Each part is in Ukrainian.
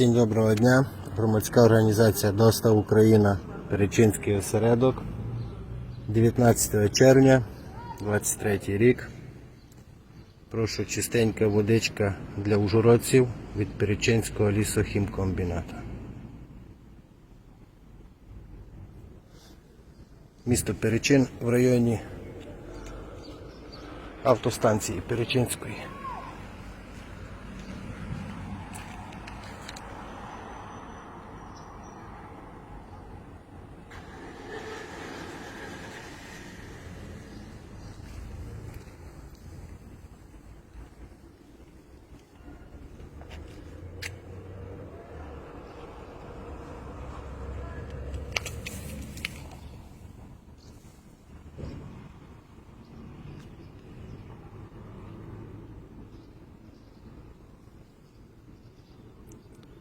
Всім доброго дня. Громадська організація ДОСТА Україна, Перечинський осередок. 19 червня, 23 рік. Прошу чистенька водичка для ужгородців від Перечинського лісохімкомбіната. Місто Перечин в районі автостанції Перечинської.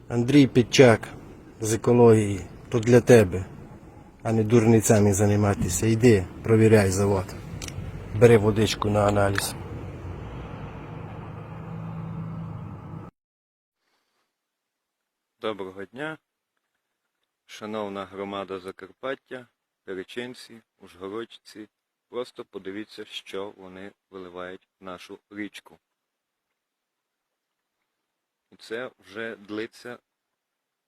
Андрій Підчак з екології, то для тебе, а не дурницями займатися. Йди, провіряй завод. Бери водичку на аналіз. Доброго дня, шановна громада Закарпаття, перечинці, ужгородці. Просто подивіться, що вони виливають в нашу річку. І це вже длиться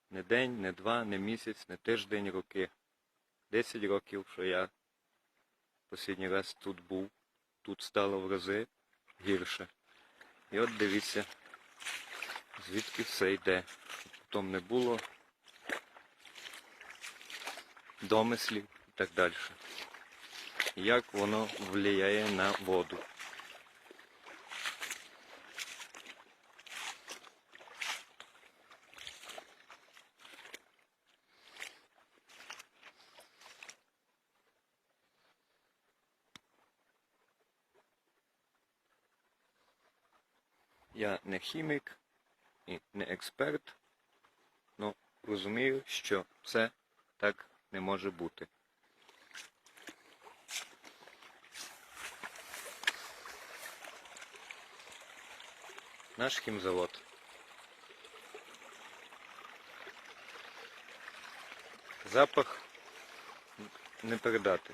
не день, не два, не місяць, не тиждень, роки. Десять років, що я останній раз тут був, тут стало в рази гірше. І от дивіться, звідки все йде. Потім не було домислів і так далі. Як воно впливає на воду. Я не хімік і не експерт, Ну, розумію, що це так не може бути. Наш хімзавод. Запах не передати.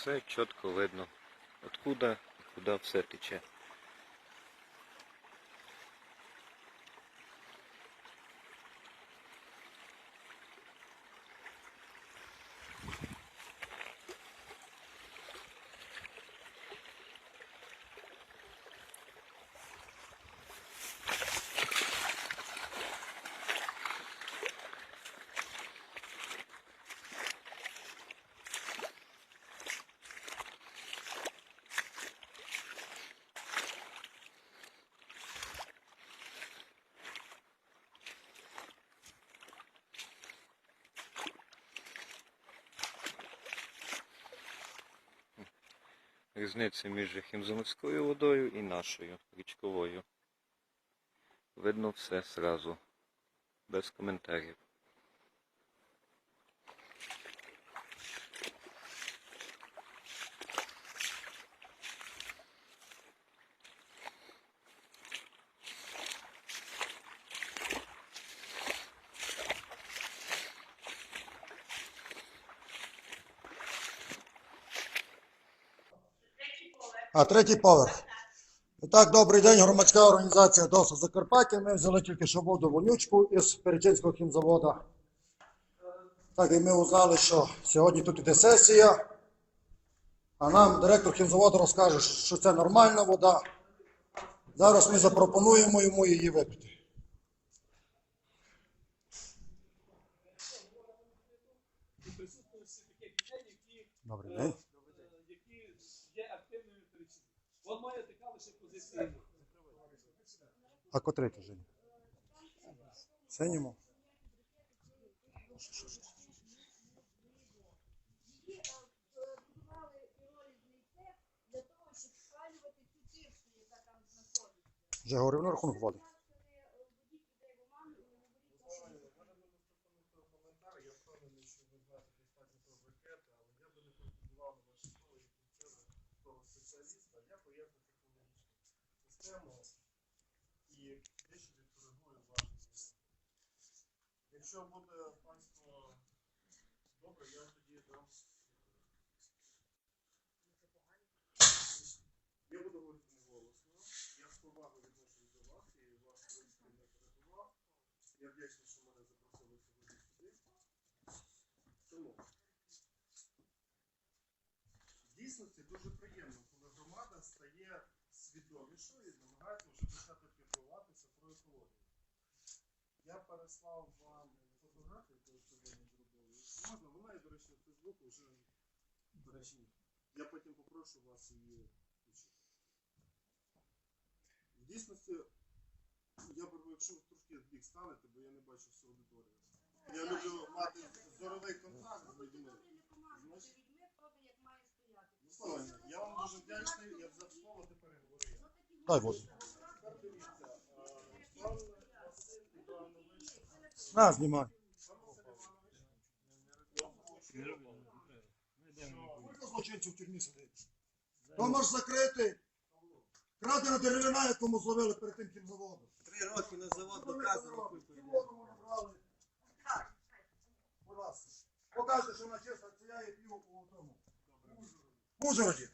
Все чітко видно, откуда і куди все тече. Різниця між хімзаморською водою і нашою річковою. Видно все сразу, без коментарів. А третій поверх. Так, добрий день, громадська організація ДОСу Закарпаття. Ми взяли тільки що воду вонючку із Перечинського хімзавода. Так, і ми узнали, що сьогодні тут іде сесія. А нам директор хімзаводу розкаже, що це нормальна вода. Зараз ми запропонуємо йому її випити. Добрий день. які є активними. От така лише позиція. А котрий ти Женя? Ценімо. Вже говорив на рахунок води. Зараз вони е, введіть людей в оману і не говоріть, що коментар, я впевнений, що ви знаєте достатньо про брикети, але я спеціаліст, а я поєдную технологічну систему і дещо відкоригую ваші зміни. Якщо буде панство добре, я тоді дам. Я буду говорити не голосно. Я з повагою відношусь до вас і вас принципі не перебував. Я вдячний, що мене запросили сьогодні сюди. Тому дійсності дуже приємно, коли громада стає свідомішою і намагається вже почати піклуватися про екологію. Я переслав вам фотографію, яку сьогодні зробили. Можна, вона і, до речі, в Фейсбуку вже до речі, я потім попрошу вас її включити. В дійсності, я беру, якщо ви трошки в бік станете, бо я не бачу всю аудиторію. Я люблю мати зоровий контакт з людьми. Ну, Слава, я вам дуже вдячний, я взяв слово, тепер. Дай воду. На, знімай. злочинців в тюрмі сидить? Дома ж закритий. Крадена деревина, якому зловили перед тим кінзаводом. Три роки на завод доказано. Покажете, що вона чиста, це я її п'ю у тому. В Ужгороді.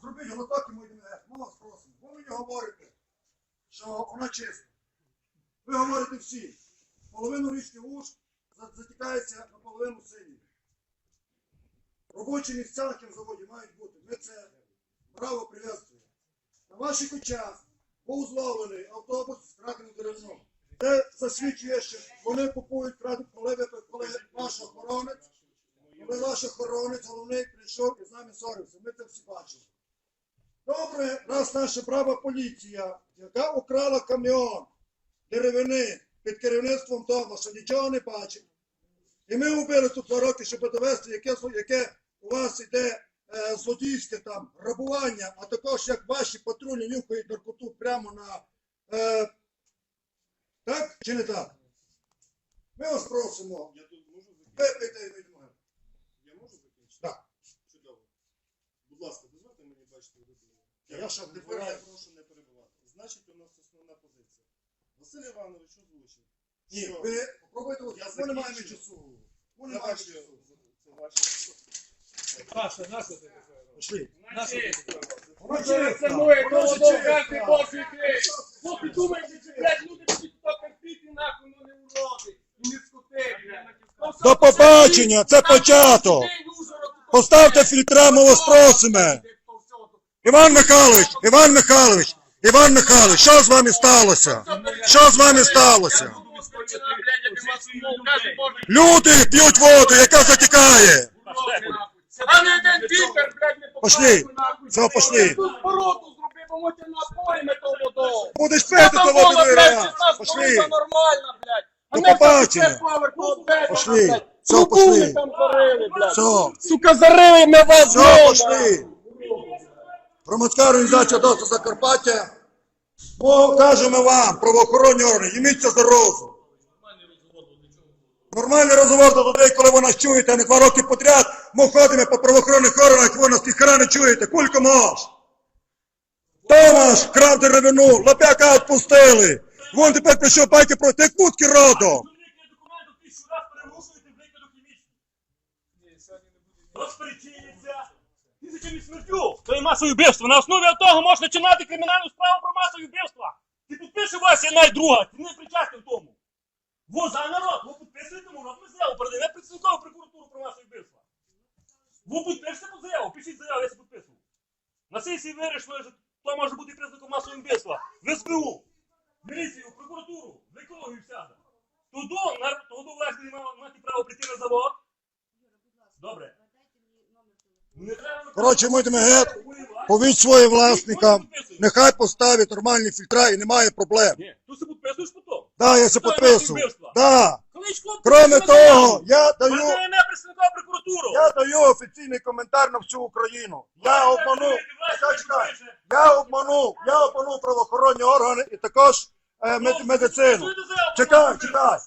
Зробіть глоток і ми йдемо геть. Ми вас просимо. Ви мені говорите, що вона чиста. Ви говорите всі. Половину річки Уж затікається на половину синій. Робочі місця на кінзаводі мають бути. Ми це право прив'язуємо. На ваших очах був зловлений автобус з краденим деревном. Це засвідчує, що вони купують крадену, коли, коли ваш охоронець, коли ваш охоронець головний прийшов і з нами сорився. Ми це всі бачили. Добре, раз наша права поліція, яка украла каміон деревини під керівництвом того, що нічого не бачить. І ми вбили тут два роки, щоб довести, яке, яке у вас іде е, злодійське там грабування, а також як ваші патрулі нюхають наркоту прямо на. Е, так чи не так? Ми вас просимо. я тут можу закінчити? Випийте і вийдемо. Я можу закінчити? Так. Чудово. Будь ласка, дозвольте мені бачити аудиторію. Я ще тепер я прошу не перебивати. Значить, у нас основна позиція. Василь Іванович озвучив. Ні, що ви попробуйте, Я ми не маємо закінчую. часу. Ми це не маємо ваші, часу. це ваші. Паша, на що ти таке? Пішли. На що ти Вона Це моє Вона ж коло чиста. кожний божий ти. Бо ти думаєш, що блядь, люди будуть то терпіти, нахуй, ну не уроди. І не скоти, блядь. До побачення, це початок. Поставте фільтра, ми вас просимо. Іван Михайлович, Іван Михайлович, Іван Михайлович, що з вами сталося? Що з вами сталося? Люди п'ють воду, яка затікає. Пошли. Все, пошли. Будеш пити, то воду. 16 Пошли. то де, Пошли. Все, пошли. Все, Сука, зарили ми вас, все, пошли. Громадська організація ДОСТа Закарпаття. Покажемо вам, правоохоронні органи, йміться за розум. Нормальний розговор до людей, коли ви нас чуєте, а не два роки подряд ми ходимо по правоохоронних органах, ви нас ніхера не чуєте. Кулько мож. Томаш крав деревину, лапяка відпустили. Вон тепер прийшов байки про те кутки родом. розпричиниться тисячами смертю, то є масове вбивство. На основі того можна починати кримінальну справу про масове вбивства. Ти підпиши вас одна і друга, ти не причасний в тому. Во за народ, ви підписуєте му робимо заяву, передаємо представникову прокуратуру про масове вбивство. Ви підпишете ту заяву, пишіть заяву, я це підписую. На сесії вирішили, що то може бути признаком масового вбивства. В СБУ, міліцію, прокуратуру, в екологію всяка. Туди, туди власне не мати право прийти на завод. Добре. Коротше, ми йдемо геть, повіть своїм власникам, нехай поставить нормальні фільтра і немає проблем. Ні, ти підписуєш потім. Да, я це підписую. Да. Кличко, Кроме того, я даю, Передаємо представника прокуратуру. я даю офіційний коментар на всю Україну. Я обманув, чекай, чекай. я обманув, я обманув правоохоронні органи і також е, мед- медицину. Чекай, чекай.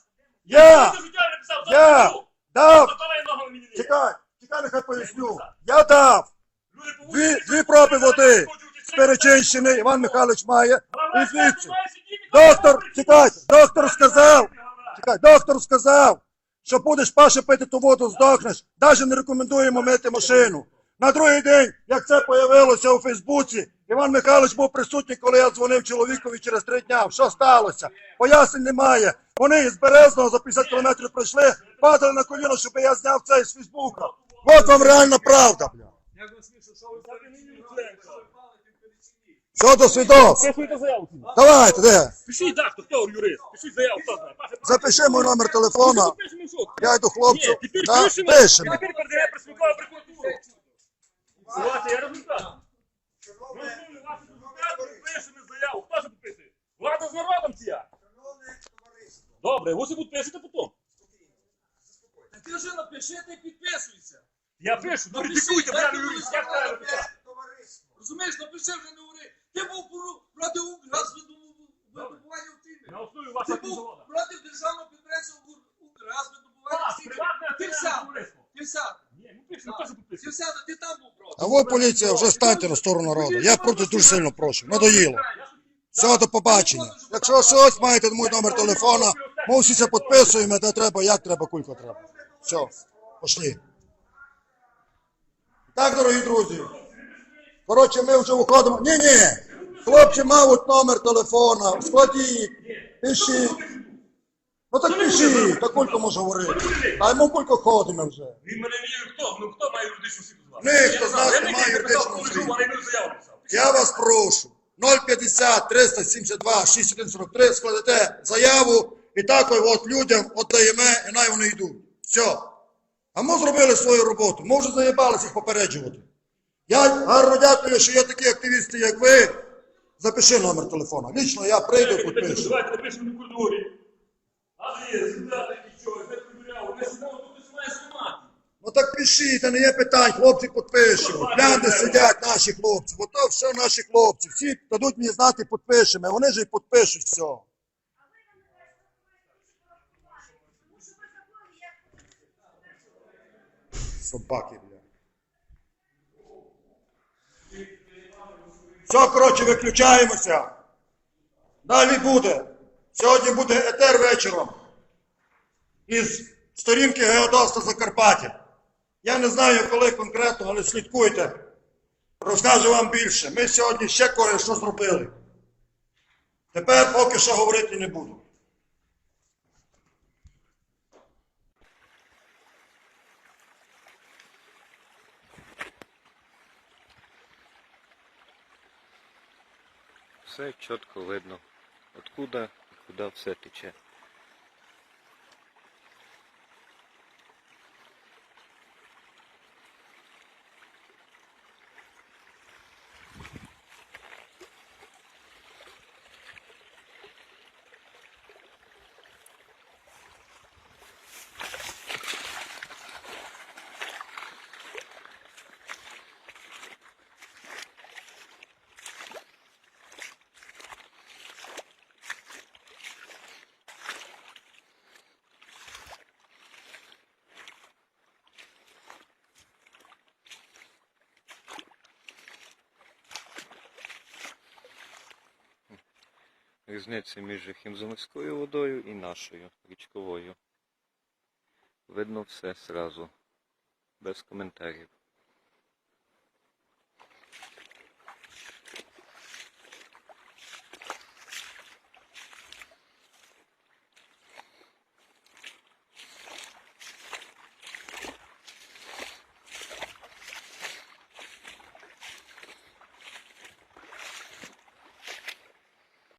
Я Я дав, чекай, чекай, нехай поясню. Я дав Дві, дві проби води з Перечинщини Іван Михайлович має. Доктор, чекайте, доктор сказав, чекай, доктор сказав, що будеш паше пити ту воду, здохнеш. Навіть не рекомендуємо мити машину. На другий день, як це появилося у Фейсбуці, Іван Михайлович був присутній, коли я дзвонив чоловікові через три дня. Що сталося? Пояснень немає. Вони із Березного за 50 кілометрів пройшли, падали на коліно, щоб я зняв це з Фейсбука. От вам реальна правда, бля. Що до свідоцтв? Пишіть заяву. Давайте, де? Пишіть, так, хто юрист. Пишіть заяву, хто знає. Запиши мій номер телефона. Я йду хлопцю. Ні, тепер Да, пишемо. пишемо. Тепер передає працівникова прокуратуру. Давайте, я результат. Ми ваші результати, пишемо заяву. Хто ж підписує? Влада з народом чи я? Добре, ви собі підпишете потім. Та ти вже напиши й підписуйся. Я пишу, Напиши, верифікуйте, дай я ти юрист, як правильно знати. Розумієш, напиши вже не говори. Ти був проти Укргазвидобування в Тимі. На основі Ти був проти державного підприємства Укргазвидобування Так, в Тимі. Ти акціонерне Ти ми пишемо, хто Ти підписує. ти там був проти. А ви, поліція, вже станьте на сторону народу. Я проти дуже сильно прошу. Надоїло. Все, до побачення. Якщо щось маєте мій номер телефона, ми всі це підписуємо, де треба, як треба, кулько треба. Все, пошли. Так, дорогі друзі. Коротше, ми вже виходимо. Ні, ні. Хлопці мають номер телефона, в складі, пишіть. Ну так пишіть, так кулько може говорити. А йому кулько ходимо вже. Він мене не хто, ну хто має юридичну освіту з вас? Ніхто з нас не має заяву писав. Я вас прошу. 050 372 6143 складете заяву і так от людям віддаємо, і най вони йдуть. Все. А ми зробили свою роботу. Ми вже заїбалися їх попереджувати. Я гарно дякую, що є такі активісти, як ви. Запиши номер телефона. Лічно я прийду, підпишу. Давайте напишемо на коридорі. А є, такі що, не перевіряв, не сидимо, тут ти маєш знімати. Ну так пишіть, та не є питань, хлопці підпишемо. Гляньте, сидять наші хлопці. Ото все наші хлопці. Всі дадуть мені знати, підпишемо. Вони ж і підпишуть все. Собаки, бля. Все, коротше, виключаємося. Далі буде. Сьогодні буде етер вечором. Із сторінки Геодоста Закарпаття. Я не знаю, коли конкретно, але слідкуйте. Розкажу вам більше. Ми сьогодні ще кое-що зробили. Тепер поки що говорити не буду. Все чітко видно. Откуда і куди все тече. Різниця між хімзаморською водою і нашою річковою. Видно все сразу, без коментарів.